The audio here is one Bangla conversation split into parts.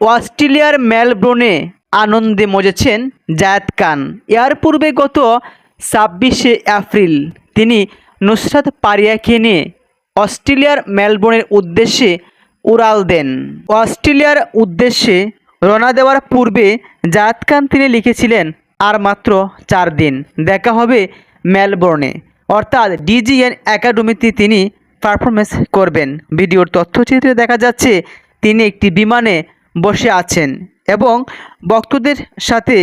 অস্ট্রেলিয়ার মেলবোর্নে আনন্দে মজেছেন জায়েদ খান। এর পূর্বে গত ছাব্বিশে এপ্রিল তিনি নুসরাত পারিয়াকে নিয়ে অস্ট্রেলিয়ার মেলবোর্নের উদ্দেশ্যে উড়াল দেন। অস্ট্রেলিয়ার উদ্দেশ্যে রওনা দেওয়ার পূর্বে জায়েদ খান তিনি লিখেছিলেন, আর মাত্র চার দিন, দেখা হবে মেলবোর্নে। অর্থাৎ ডিজিএন একাডেমিতে তিনি পারফরমেন্স করবেন। ভিডিওর তথ্যচিত্রে দেখা যাচ্ছে, তিনি একটি বিমানে বসে আছেন এবং ভক্তদের সাথে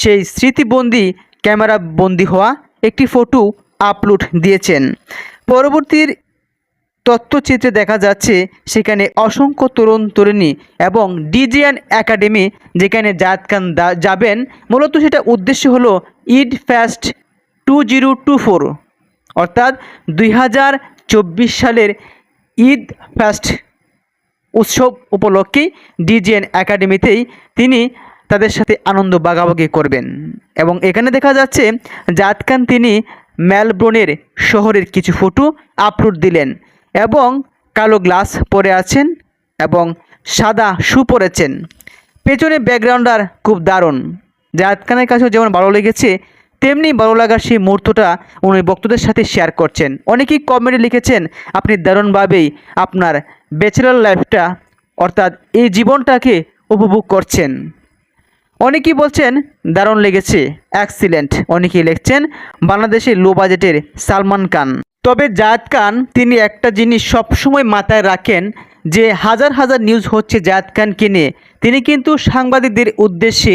সেই স্মৃতিবন্দি ক্যামেরা বন্দি হওয়া একটি ফটো আপলোড দিয়েছেন। পরবর্তীর তথ্যচিত্রে দেখা যাচ্ছে সেখানে অসংখ্য তরুণ তরুণী এবং ডিজিএন একাডেমি যেখানে জায়দ খান যাবেন। মূলত সেটা উদ্দেশ্য হলো Eid fest two zero two four, অর্থাৎ দুই হাজার চব্বিশ সালের ঈদ ফেস্ট উৎসব উপলক্ষেই ডিজিএন একাডেমিতেই তিনি তাদের সাথে আনন্দ বাগাবাগি করবেন। এবং এখানে দেখা যাচ্ছে জাত খান তিনি মেলবোর্নের শহরের কিছু ফটো আপলোড দিলেন এবং কালো গ্লাস পরে আছেন এবং সাদা শু পরেছেন। পেছনে ব্যাকগ্রাউন্ডার খুব দারুণ। জায়দ খানের কাছেও যেমন ভালো লেগেছে তেমনি ভালো লাগার সেই মুহূর্তটা উনি ভক্তদের সাথে শেয়ার করছেন। অনেকেই কমেন্টে লিখেছেন, আপনি দারুণভাবেই আপনার ব্যাচেলার লাইফটা অর্থাৎ এই জীবনটাকে উপভোগ করছেন। অনেকেই বলছেন, দারুণ লেগেছে অ্যাক্সিলেন্ট অনেকেই লিখছেন বাংলাদেশের লো বাজেটের সালমান খান। তবে জায়দ খান, তিনি একটা জিনিস সবসময় মাথায় রাখেন যে হাজার হাজার নিউজ হচ্ছে জায়দ খানকে নিয়ে। তিনি কিন্তু সাংবাদিকদের উদ্দেশ্যে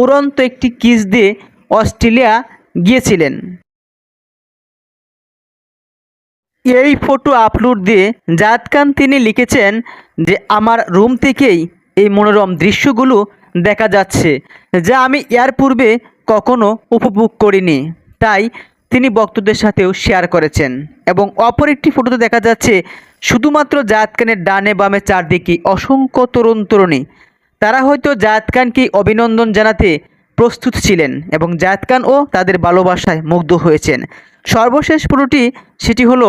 উড়ন্ত একটি কিস দিয়ে অস্ট্রেলিয়া গিয়েছিলেন। এই ফটো আপলোড দিয়ে জাদ খান তিনি লিখেছেন যে, আমার রুম থেকেই এই মনোরম দৃশ্যগুলো দেখা যাচ্ছে, যা আমি এর পূর্বে কখনো উপভোগ করিনি। তাই তিনি ভক্তদের সাথেও শেয়ার করেছেন এবং অপর একটি ফটোতে দেখা যাচ্ছে, শুধুমাত্র জায়দ খানের ডানে বামে চারদিকে অসংখ্য তরুণ তরুণী তারা হয়তো জায়দ খানকে অভিনন্দন জানাতে প্রস্তুত ছিলেন এবং জায়দ খানও তাদের ভালোবাসায় মুগ্ধ হয়েছেন। সর্বশেষ পুরোটি সেটি হলো,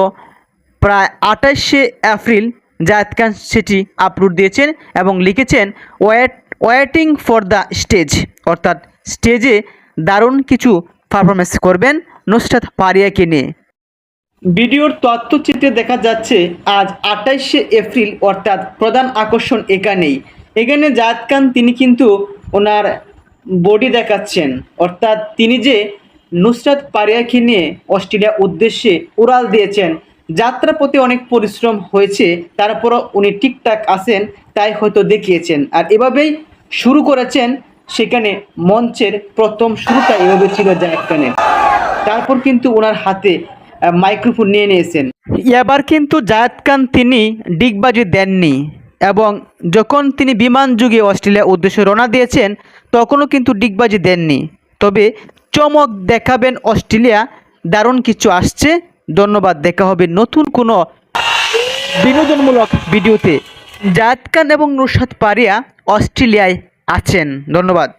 প্রায় আঠাশে এপ্রিল জায়দ খান সেটি আপলোড দিয়েছেন এবং লিখেছেন, wait, waiting for the stage. অর্থাৎ স্টেজে দারুণ কিছু পারফরমেন্স করবেন নুসরাত পারিয়াকে নিয়ে। ভিডিওর তথ্যচিত্রে দেখা যাচ্ছে, আজ আঠাইশে এপ্রিল অর্থাৎ প্রধান আকর্ষণ এখানেই। এখানে জায়দ খান, তিনি কিন্তু ওনার বডি দেখাচ্ছেন। অর্থাৎ তিনি যে নুসরাত পারিয়াকে নিয়ে অস্ট্রেলিয়া উদ্দেশ্যে উড়াল দিয়েছেন যাত্রা পথে অনেক পরিশ্রম হয়েছে তারপরও উনি ঠিকঠাক আছেন, তাই হয়তো দেখিয়েছেন। আর এভাবেই শুরু করেছেন সেখানে মঞ্চের প্রথম শুরুটা, এভাবে ছিল জায়দ খানের তারপর কিন্তু ওনার হাতে মাইক্রোফোন নিয়ে নিয়েছেন। এবার কিন্তু জায়দ খান তিনি ডিগবাজি দেননি। এবং যখন তিনি বিমান যুগে অস্ট্রেলিয়া উদ্দেশ্যে রওনা দিয়েছেন, তখনও কিন্তু ডিগবাজি দেননি। তবে চমক দেখাবেন অস্ট্রেলিয়া। দারুণ কিছু আসছে। ধন্যবাদ। দেখা হবে নতুন কোনো বিনোদনমূলক ভিডিওতে। জায়দ খান এবং নুরসাদ পারিয়া অস্ট্রেলিয়ায় আছেন। ধন্যবাদ।